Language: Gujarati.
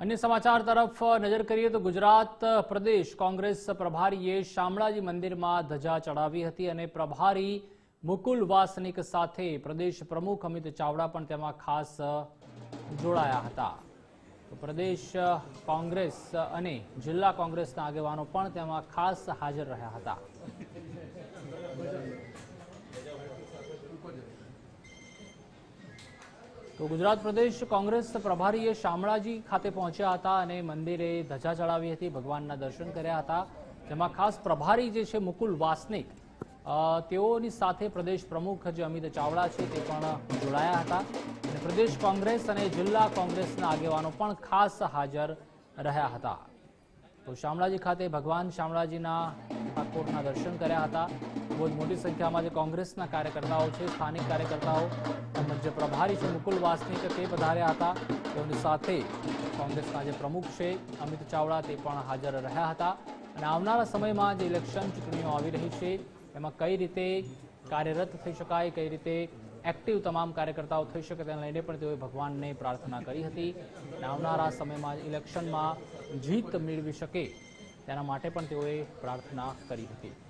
અન્ય સમાચાર તરફ નજર કરીએ તો ગુજરાત પ્રદેશ કોંગ્રેસ પ્રભારીએ શામળાજી મંદિરમાં ધજા ચડાવી હતી અને પ્રભારી મુકુલ વાસનિક સાથે પ્રદેશ પ્રમુખ અમિત ચાવડા પણ તેમાં ખાસ જોડાયા હતા. પ્રદેશ કોંગ્રેસ અને જિલ્લા કોંગ્રેસના આગેવાનો પણ તેમાં ખાસ હાજર રહ્યા હતા. તો ગુજરાત પ્રદેશ કોંગ્રેસ પ્રભારીએ શામળાજી ખાતે પહોંચ્યા હતા અને મંદિરે ધજા ચડાવી હતી, ભગવાનના દર્શન કર્યા હતા. જેમાં ખાસ પ્રભારી જે છે મુકુલ વાસનિક તેઓની સાથે પ્રદેશ પ્રમુખ જે અમિત ચાવડા છે તે પણ જોડાયા હતા. અને પ્રદેશ કોંગ્રેસ અને જિલ્લા કોંગ્રેસના આગેવાનો પણ ખાસ હાજર રહ્યા હતા. તો શામળાજી ખાતે ભગવાન શામળાજીના ઠાકોરના દર્શન કર્યા હતા. બહુ જ મોટી સંખ્યામાં જે કોંગ્રેસના કાર્યકર્તાઓ છે, સ્થાનિક કાર્યકર્તાઓ તેમજ જે પ્રભારી છે મુકુલ વાસનિક તે પધાર્યા હતા. તેઓની સાથે કોંગ્રેસના જે પ્રમુખ છે અમિત ચાવડા તે પણ હાજર રહ્યા હતા. અને આવનારા સમયમાં જે ઇલેક્શન ચૂંટણીઓ આવી રહી છે, એમાં કઈ રીતે કાર્યરત થઈ શકાય, કઈ રીતે એક્ટિવ તમામ કાર્યકર્તાઓ થઈ શકે તેને લઈને પણ તેઓએ ભગવાનને પ્રાર્થના કરી હતી. અને આવનારા સમયમાં ઇલેક્શનમાં જીત મેળવી શકે તેના માટે પણ તેઓએ પ્રાર્થના કરી હતી.